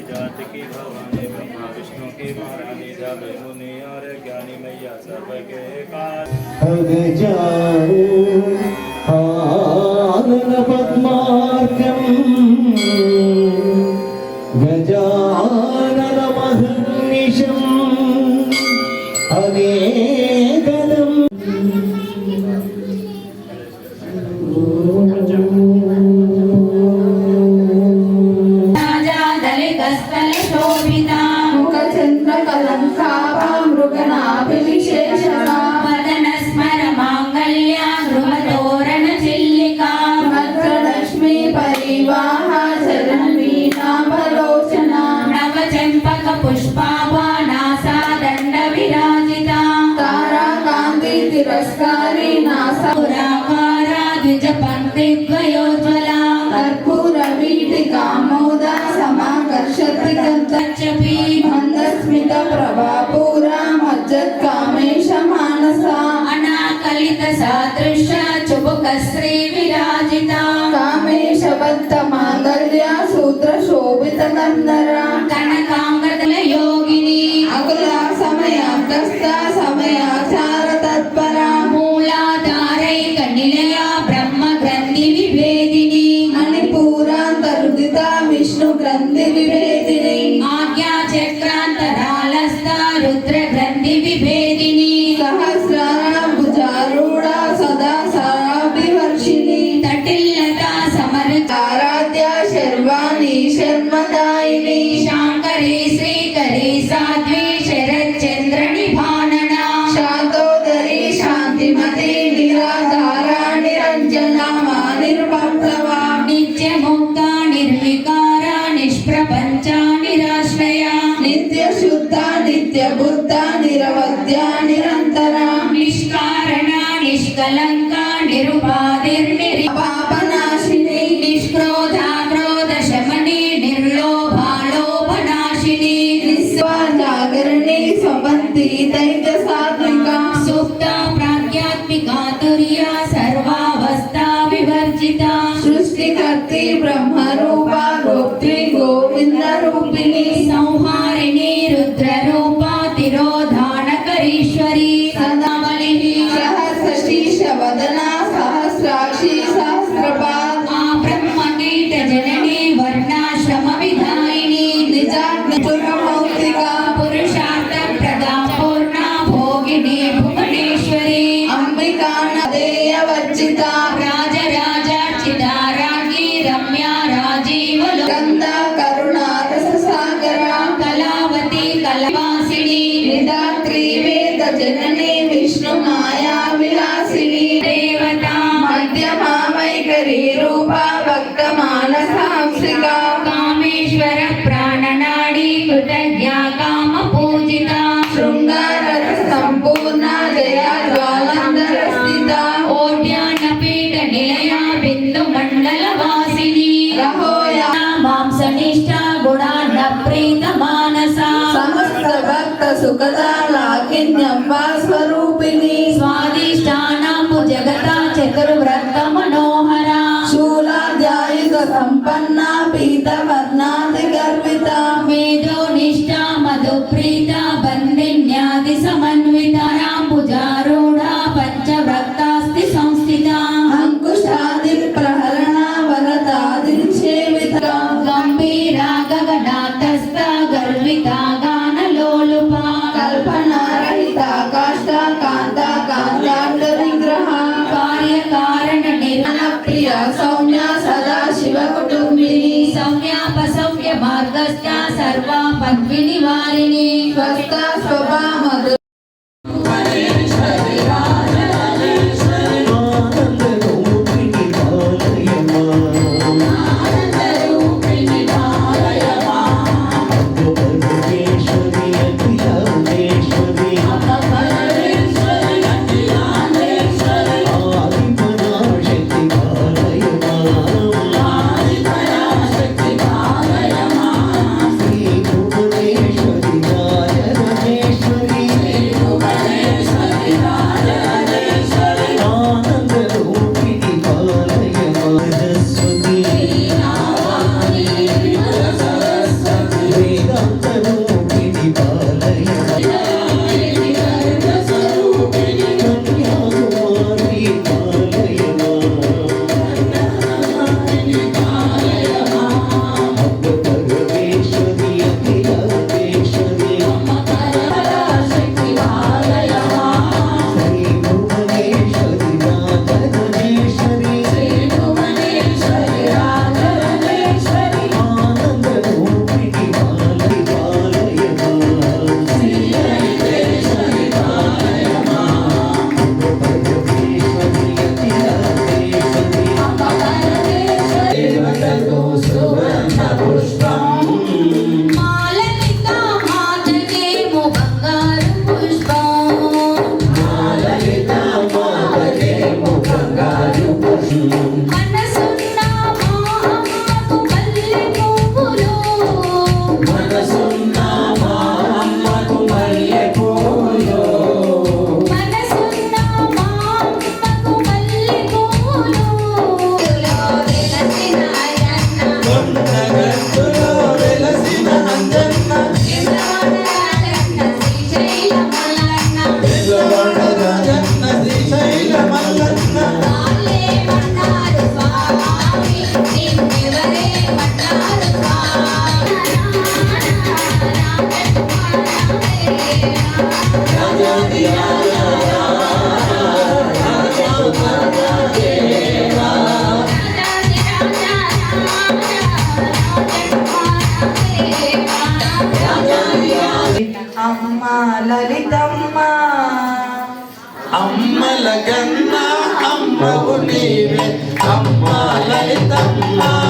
जात की भवानी ब्रह्मा विष्णु की महारानी जब मुनि और ज्ञानी मैया सबके काल। आनन पद्मार्कं गजानन తిరస్కారి నాసా పురాకారా ద్విజ పంక్తి ద్వయోజ్వలా కర్పూర వీటి కామోద సమాకర్షతి చపి మందస్మిత ప్రభాపూర మజ్జత్ కామేశ మానస. అనాకలిత సాదృశ చుబుక శ్రీ విరాజిత. కామేశ బద్ధ మాంగళ్య సూత్ర శోభిత కందర కనకాంగదల యోగిని అకుల సమయాకస్త నిరంజన నిర్మప్లవ నిత్యముక్త सिद्धिकर्ते ब्रह्मरूप మానసాంసిక కామేశ్వర ప్రాణనాడి కృతజ్ఞా కామ పూజిత. శృంగార సంపూర్ణ జయ జ్వాలంధర స్థిత. ఓడ్యాన పీఠ నిలయ బిందు మండల వాసిని. రహోయ మాంసనిష్ట గుణాన్న ప్రీత మానస సమస్త భక్త సుఖద లాకిన్యంబ స్వరూపిణి Tama, स्वस्थ सर्वा पद्मिनी पद्मिनिवारिणी स्वस्थ स्वभा లలితమ్మ. అమ్మల గన్న అమ్మవు నీవే. అమ్మ లలితమ్మ.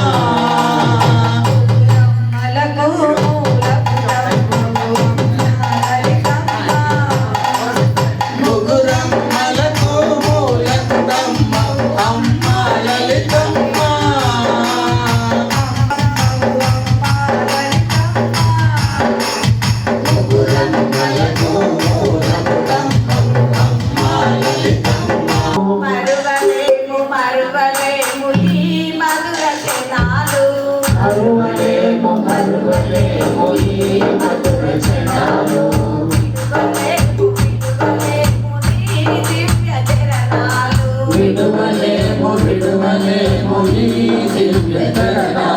దివ్య చరణాలు